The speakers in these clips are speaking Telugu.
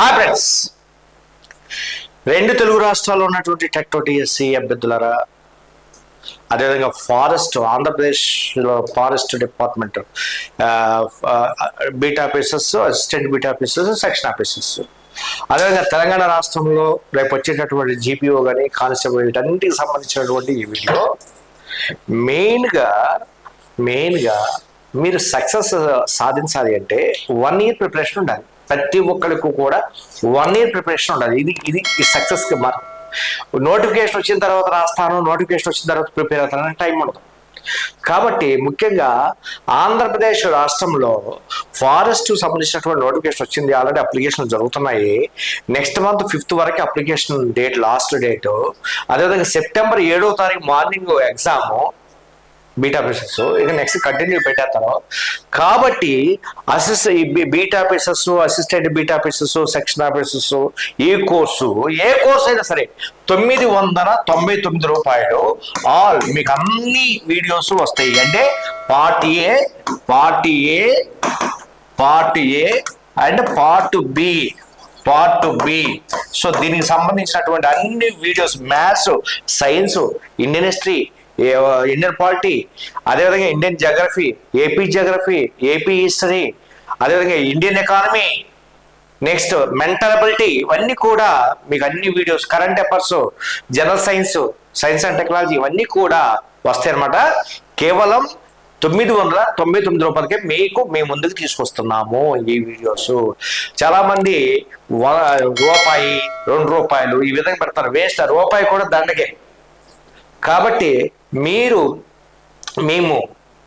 హాయ్ ఫ్రెండ్స్ రెండు తెలుగు రాష్ట్రాల్లో ఉన్నటువంటి టెక్టో టిఎస్సి అభ్యర్థులరా అదేవిధంగా ఫారెస్ట్ ఆంధ్రప్రదేశ్లో forest department beat officers assistant beat officers section officers అదేవిధంగా తెలంగాణ రాష్ట్రంలో రేపు వచ్చేటటువంటి జీపీఓ కానీ కానిస్టేబుల్ వీటన్నిటికి సంబంధించినటువంటి ఈ వీడియో. మెయిన్గా మెయిన్గా మీరు సక్సెస్ సాధించాలి అంటే వన్ ఇయర్ ప్రిపరేషన్ ఉండాలి. ప్రతి ఒక్కరికి కూడా వన్ ఇయర్ ప్రిపరేషన్ ఉండాలి. ఇది ఇది సక్సెస్కి మార్క్ నోటిఫికేషన్ వచ్చిన తర్వాత రాస్తాను నోటిఫికేషన్ వచ్చిన తర్వాత ప్రిపేర్ అవుతానని టైం ఉండదు. కాబట్టి ముఖ్యంగా ఆంధ్రప్రదేశ్ రాష్ట్రంలో ఫారెస్ట్ సంబంధించినటువంటి నోటిఫికేషన్ వచ్చింది. ఆల్రెడీ అప్లికేషన్ జరుగుతున్నాయి. నెక్స్ట్ మంత్ ఫిఫ్త్ వరకు అప్లికేషన్ డేట్ లాస్ట్ డేట్ అదేవిధంగా సెప్టెంబర్ ఏడో తారీఖు మార్నింగ్ ఎగ్జామ్ బీటా పేషెంట్స్ ఇక నెక్స్ట్ కంటిన్యూ పెట్టేస్తాను. కాబట్టి assist beta patients assistant beta patients section officers ఈ కోర్సు ఏ కోర్స్ అయినా సరే తొమ్మిది వందల తొంభై తొమ్మిది రూపాయలు ఆల్ మీకు అన్ని వీడియోస్ వస్తాయి. అంటే part A part A part A and part B part B so దీనికి సంబంధించినటువంటి అన్ని videos maths science Indian history Indian polity అదేవిధంగా Indian geography AP geography AP history అదేవిధంగా Indian economy next mental ability ఇవన్నీ కూడా మీకు అన్ని videos current affairs general science science and technology ఇవన్నీ కూడా వస్తాయి అనమాట కేవలం తొమ్మిది వందల తొంభై తొమ్మిది రూపాయలకే మీకు మేము ముందుకు తీసుకొస్తున్నాము ఈ వీడియోస్ చాలా మంది రూపాయి రెండు రూపాయలు ఈ విధంగా పెడతారు. వేస్ట్ రూపాయి కూడా దండకే. కాబట్టి మీరు మేము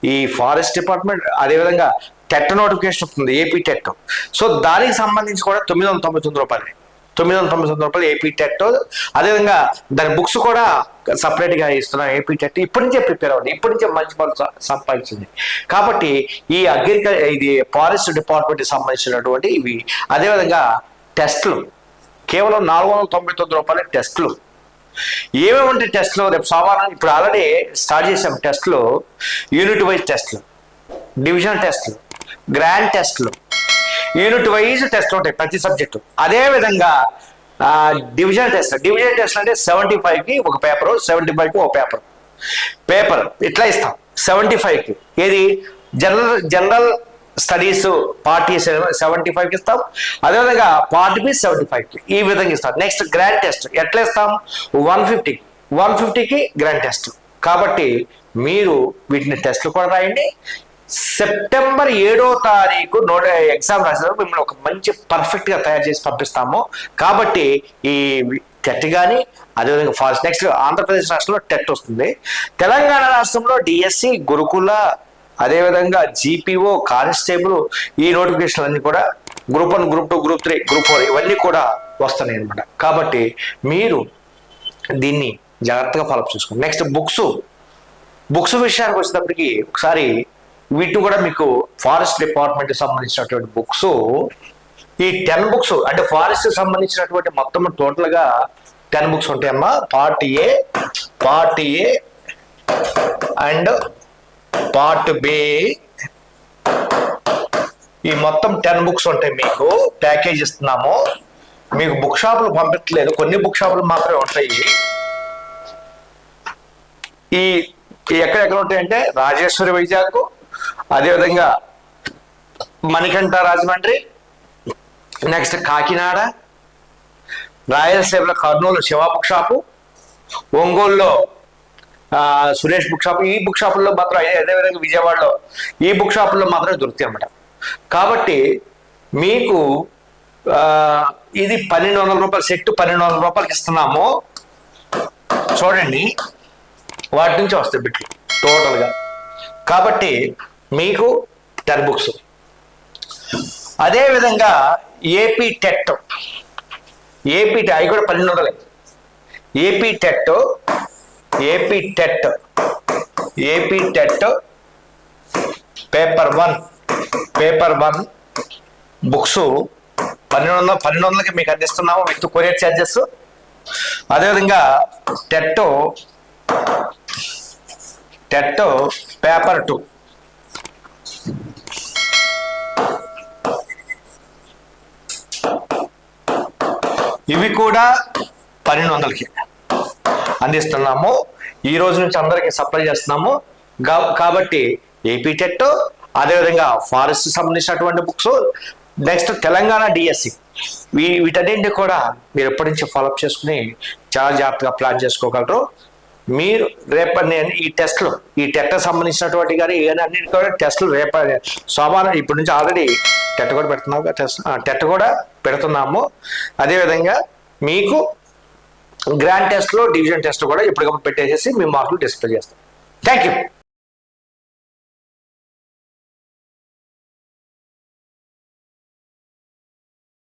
ఈ ఫారెస్ట్ డిపార్ట్మెంట్ అదేవిధంగా టెట్ నోటిఫికేషన్ వస్తుంది ఏపీ టెట్. సో దానికి సంబంధించి కూడా తొమ్మిది వందల తొంభై తొమ్మిది రూపాయలు. తొమ్మిది వందల తొంభై తొమ్మిది రూపాయలు ఏపీ టెట్. అదేవిధంగా దాని బుక్స్ కూడా సపరేట్గా ఇస్తున్నాం ఏపీ టెట్. ఇప్పటి నుంచే ప్రిపేర్ అవ్వండి. ఇప్పటి నుంచే మంచి పనులు సంపాదించింది కాబట్టి ఈ అగ్రికల్ ఇది ఫారెస్ట్ డిపార్ట్మెంట్కి సంబంధించినటువంటి ఇవి. అదేవిధంగా టెస్ట్లు. కేవలం నాలుగు వందల తొంభై తొమ్మిది రూపాయల టెస్ట్లు. ఏమేమి ఉంటాయి టెస్ట్లు? రేపు సోమవారం ఇప్పుడు ఆల్రెడీ స్టార్ట్ చేసాం టెస్ట్లు. యూనిట్ వైజ్ టెస్ట్లు. డివిజన్ టెస్ట్లు. గ్రాండ్ టెస్ట్లు. యూనిట్ వైజ్ టెస్ట్లు ఉంటాయి ప్రతి సబ్జెక్టు అదే విధంగా డివిజన్ టెస్ట్ డివిజన్ టెస్ట్ అంటే సెవెంటీ ఫైవ్కి ఒక పేపర్ సెవెంటీ ఫైవ్కి ఒక పేపర్ పేపర్ ఇట్లా ఇస్తాం. సెవెంటీ ఫైవ్కి ఏది? General general studies party seventy ఫైవ్కి ఇస్తాం. అదేవిధంగా పార్ట్ బి సెవెంటీ ఫైవ్కి ఈ విధంగా ఇస్తాం. నెక్స్ట్ గ్రాండ్ టెస్ట్ ఎట్లా ఇస్తాం? వన్ ఫిఫ్టీ వన్ ఫిఫ్టీకి గ్రాండ్ టెస్ట్ కాబట్టి మీరు వీటిని టెస్ట్లు కూడా రాయండి. సెప్టెంబర్ ఏడో తారీఖు నోట ఎగ్జామ్ రాసేటప్పుడు మిమ్మల్ని ఒక మంచి పర్ఫెక్ట్గా తయారు చేసి పంపిస్తాము. కాబట్టి ఈ టెట్ కానీ అదేవిధంగా ఫాస్ట్ నెక్స్ట్ ఆంధ్రప్రదేశ్ రాష్ట్రంలో టెట్ వస్తుంది. తెలంగాణ రాష్ట్రంలో డిఎస్సి గురుకుల అదేవిధంగా జీపీఓ కానిస్టేబుల్ ఈ నోటిఫికేషన్ అన్ని కూడా group one group two group three group four ఇవన్నీ కూడా వస్తున్నాయి అనమాట కాబట్టి మీరు దీన్ని జాగ్రత్తగా ఫాలో చేసుకోండి. నెక్స్ట్ బుక్స్ బుక్స్ విషయానికి వచ్చేటప్పటికి ఒకసారి వీటిని కూడా మీకు ఫారెస్ట్ డిపార్ట్మెంట్ సంబంధించినటువంటి బుక్స్ ఈ టెన్ బుక్స్ అంటే ఫారెస్ట్ సంబంధించినటువంటి మొత్తం టోటల్గా ten books ఉంటాయమ్మా. Part A part A and part B. ఈ మొత్తం టెన్ బుక్స్ ఉంటాయి మీకు ప్యాకేజ్ ఇస్తున్నాము. మీకు బుక్ షాపులు పంపించలేదు కొన్ని బుక్ షాపులు మాత్రమే ఉంటాయి. ఈ ఎక్కడెక్కడ ఉంటాయంటే రాజేశ్వరి వైజాగ్ అదేవిధంగా మణికంఠ రాజమండ్రి నెక్స్ట్ కాకినాడ రాయలసీమలో కర్నూలు శివ బుక్ షాపు ఒంగోలులో సురేష్ బుక్ షాప్ ఈ బుక్ షాపుల్లో మాత్రం అదే అదేవిధంగా విజయవాడలో ఈ బుక్ షాపుల్లో మాత్రమే దొరుకుతాయి అన్నమాట. కాబట్టి మీకు ఇది పన్నెండు వందల రూపాయలు సెట్ పన్నెండు వందల రూపాయలకి ఇస్తున్నాము. చూడండి వాటి నుంచి వస్తాయి బిట్లు టోటల్గా. కాబట్టి మీకు టెన్ బుక్స్. అదేవిధంగా ఏపీ టెట్ ఏపీ అవి కూడా పన్నెండు వందలే. AP TET AP TET AP TET paper one paper one books పన్నెండు వందల పన్నెండు వందలకి మీకు అందిస్తున్నాము విత్ కొరియర్ ఛార్జెస్ అదేవిధంగా టెట్ టెట్ పేపర్ టూ ఇవి కూడా పన్నెండు వందలకి అందిస్తున్నాము. ఈ రోజు నుంచి అందరికి సప్లై చేస్తున్నాము. కాబట్టి ఏపీ టెట్ అదేవిధంగా ఫారెస్ట్ సంబంధించినటువంటి బుక్స్ నెక్స్ట్ తెలంగాణ డిఎస్సి వీ వీటన్నింటినీ కూడా మీరు ఎప్పటి నుంచి ఫాలోఅప్ చేసుకుని చాలా జాగ్రత్తగా ప్లాన్ చేసుకోగలరు. మీరు రేప నేను ఈ టెస్ట్లు ఈ టెట్ సంబంధించినటువంటి కానీ ఏ అన్నిటి కూడా టెస్ట్లు రేప సోమవారం ఇప్పటి నుంచి ఆల్రెడీ టెట్ కూడా పెడుతున్నాము టెస్ట్ టెట్ కూడా పెడుతున్నాము. అదేవిధంగా మీకు గ్రాండ్ టెస్ట్లో డివిజన్ టెస్ట్ కూడా ఇప్పటికప్పుడు పెట్టేసేసి మీ మార్కులు డిస్ప్లే చేస్తాం. Thank you